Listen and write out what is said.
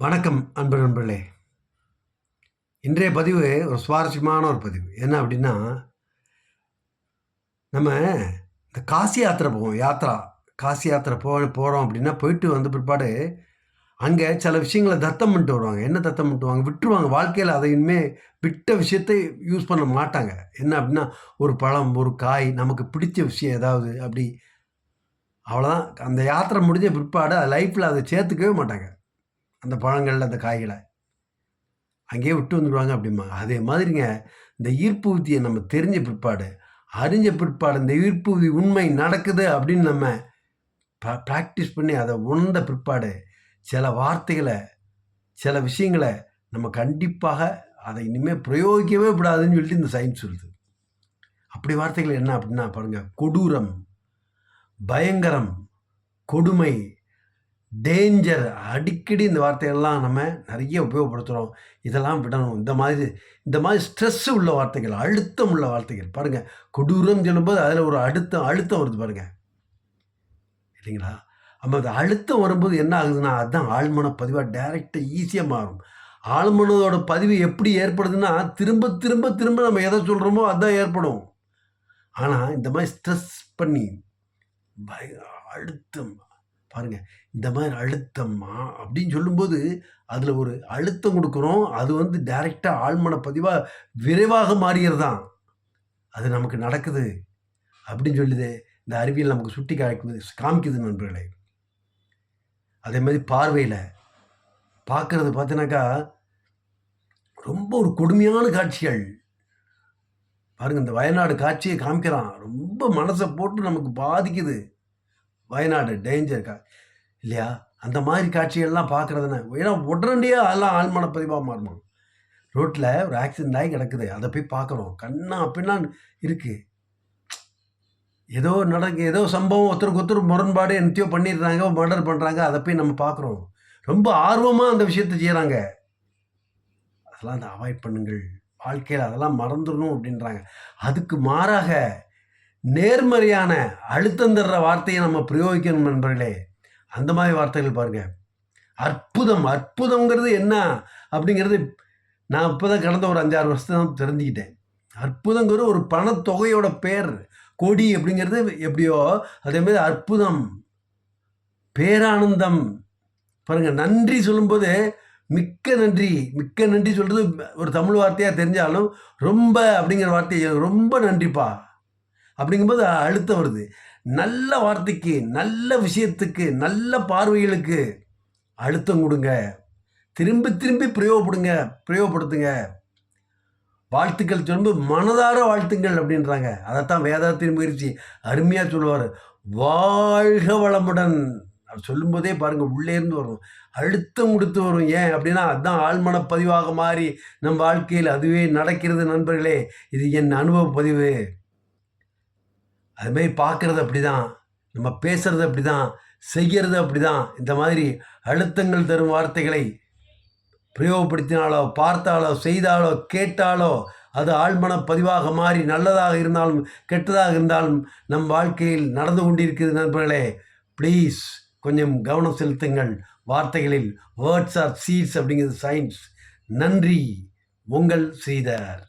வணக்கம் அன்பு நண்பர்களே. இன்றைய பதிவு ஒரு சுவாரஸ்யமான ஒரு பதிவு. என்ன அப்படின்னா நம்ம இந்த காசி யாத்திரை போவோம் யாத்திரா. காசி யாத்திரை போ போகிறோம் அப்படின்னா போயிட்டு வந்த பிற்பாடு அங்கே சில விஷயங்களை தத்தம் பண்ணிட்டு வருவாங்க. என்ன தத்தம் பண்ணிட்டுவாங்க விட்டுருவாங்க. வாழ்க்கையில் அதை இனிமேல் விட்ட விஷயத்தை யூஸ் பண்ண மாட்டாங்க. என்ன அப்படின்னா ஒரு பழம் ஒரு காய் நமக்கு பிடிச்ச விஷயம் ஏதாவது அப்படி. அவ்வளோதான் அந்த யாத்திரை முடிஞ்ச பிற்பாடு லைஃப்பில் அதை சேர்த்துக்கவே மாட்டாங்க. அந்த பழங்கள் அந்த காய்களை. அங்கேயே விட்டு வந்துடுவாங்க அப்படிமா அதே மாதிரிங்க இந்த ஈர்ப்பு விதியை நம்ம தெரிஞ்ச பிற்பாடு அறிஞ்ச பிற்பாடு இந்த ஈர்ப்பு விதி உண்மை நடக்குது அப்படின்னு நம்ம ப்ராக்டிஸ் பண்ணி அதை உணர்ந்த பிற்பாடு சில வார்த்தைகளை சில விஷயங்களை நம்ம கண்டிப்பாக அதை இனிமேல் பிரயோகிக்கவே கூடாதுன்னு சொல்லிட்டு இந்த சயின்ஸ் சொல்லுது. அப்படி வார்த்தைகள் என்ன அப்படின்னா பாருங்கள் கொடூரம் பயங்கரம் கொடுமை டேஞ்சர் அடிக்கடி இந்த வார்த்தைகள்லாம் நம்ம நிறைய உபயோகப்படுத்துகிறோம் இதெல்லாம் விடணும். இந்த மாதிரி இந்த மாதிரி ஸ்ட்ரெஸ் உள்ள வார்த்தைகள் அழுத்தம் உள்ள வார்த்தைகள். பாருங்கள் கொடூரம் சொல்லும்போது அதில் ஒரு அழுத்தம் அழுத்தம் வருது பாருங்கள் இல்லைங்களா? அப்போ அது அழுத்தம் வரும்போது என்ன ஆகுதுன்னா அதுதான் ஆழ்மன பதிவாக டைரெக்டாக ஈஸியாக மாறும். ஆழ்மனதோட பதிவு எப்படி ஏற்படுதுன்னா திரும்ப திரும்ப திரும்ப நம்ம எதை சொல்கிறோமோ அதுதான் ஏற்படும். ஆனால் இந்த மாதிரி ஸ்ட்ரெஸ் பண்ணி பய அழுத்தம் பாருங்கள் இந்த மாதிரி அழுத்தம்மா அப்படின்னு சொல்லும்போது அதில் ஒரு அழுத்தம் கொடுக்குறோம். அது வந்து டைரெக்டாக ஆழ்மன பதிவாக விரைவாக மாறியது தான் அது நமக்கு நடக்குது அப்படின்னு சொல்லுது. இந்த அறிவியல் நமக்கு சுட்டி காய்க்குது காமிக்குது நண்பர்களே. அதே மாதிரி பார்வையில் பார்க்குறது பார்த்தீங்கன்னாக்கா ரொம்ப ஒரு கொடுமையான காட்சிகள். பாருங்கள் இந்த வயநாடு காட்சியை காமிக்கிறான். ரொம்ப மனசை போட்டு நமக்கு பாதிக்குது. வயநாடு டேஞ்சர் கா? இல்லையா? அந்த மாதிரி காட்சிகள்லாம் பார்க்குறதுன்னு ஏன்னா உடனடியாக அதெல்லாம் ஆழ்மான பதிவாக மாறுமா ரோட்டில் ஒரு ஆக்சிடென்ட் ஆகி கிடக்குது. அதை போய் பார்க்குறோம் கண்ணா அப்படின்லாம் இருக்குது ஏதோ நடக்கு ஏதோ சம்பவம் ஒருத்தருக்கு ஒருத்தர் முரண்பாடு என்னத்தையோ பண்ணிடுறாங்க மர்டர் பண்ணுறாங்க அதை போய் நம்ம பார்க்குறோம் ரொம்ப ஆர்வமாக அந்த விஷயத்தை செய்கிறாங்க அதெல்லாம் அந்த அவாய்ட் பண்ணுங்கள். வாழ்க்கையில் அதெல்லாம் மறந்துடணும் அப்படின்றாங்க. அதுக்கு மாறாக நேர்மறையான அழுத்தம் தர்ற வார்த்தையை நம்ம பிரயோகிக்கணும் நண்பர்களே. அந்த மாதிரி வார்த்தைகள் பாருங்க. அற்புதம் அற்புதங்கிறது என்ன அப்படிங்கிறது நான் இப்போ தான் கடந்த ஒரு அஞ்சாறு வருஷத்தான் தெரிஞ்சுக்கிட்டேன். அற்புதங்கிற ஒரு பணத்தொகையோட பேர். கொடி அப்படிங்கிறது எப்படியோ அதேமாதிரி அற்புதம் பேரானந்தம். பாருங்கள் நன்றி சொல்லும்போது மிக்க நன்றி மிக்க நன்றி சொல்கிறது ஒரு தமிழ் வார்த்தையாக தெரிஞ்சாலும் ரொம்ப அப்படிங்கிற வார்த்தையை ரொம்ப நன்றிப்பா. அப்படிங்கும்போது அழுத்தம் வருது. நல்ல வார்த்தைக்கு நல்ல விஷயத்துக்கு நல்ல பார்வைகளுக்கு அழுத்தம் கொடுங்க. திரும்பி திரும்பி பிரயோகப்படுங்க பிரயோகப்படுத்துங்க. வாழ்த்துக்கள் சொல்லும்போது மனதார வாழ்த்துங்கள் அப்படின்றாங்க. அதைத்தான் வேதாத்தின் முயற்சி அருமையாக சொல்லுவார். வாழ்க வளமுடன். சொல்லும்போதே பாருங்கள் உள்ளேருந்து வரும். அழுத்தம் கொடுத்து வரும். ஏன் அப்படின்னா அதுதான் ஆழ்மன பதிவாக மாறி நம் வாழ்க்கையில் அதுவே நடக்கிறது நண்பர்களே. இது என் அனுபவ பதிவு. அதுமாரி பார்க்குறது அப்படி தான் நம்ம பேசுகிறது அப்படி தான் செய்கிறது அப்படி தான் இந்த மாதிரி அழுத்தங்கள் தரும் வார்த்தைகளை பிரயோகப்படுத்தினாலோ பார்த்தாலோ செய்தாலோ கேட்டாலோ அது ஆழ்மன பதிவாக மாறி நல்லதாக இருந்தாலும் கெட்டதாக இருந்தாலும் நம் வாழ்க்கையில் நடந்து கொண்டிருக்கிறது நண்பர்களே ப்ளீஸ் கொஞ்சம் கவனம் செலுத்துங்கள். வார்த்தைகளில் வேர்ட்ஸ் ஆர் சீட்ஸ் அப்படிங்கிறது சயின்ஸ் நன்றி. உங்கள் ஸ்ரீதர்.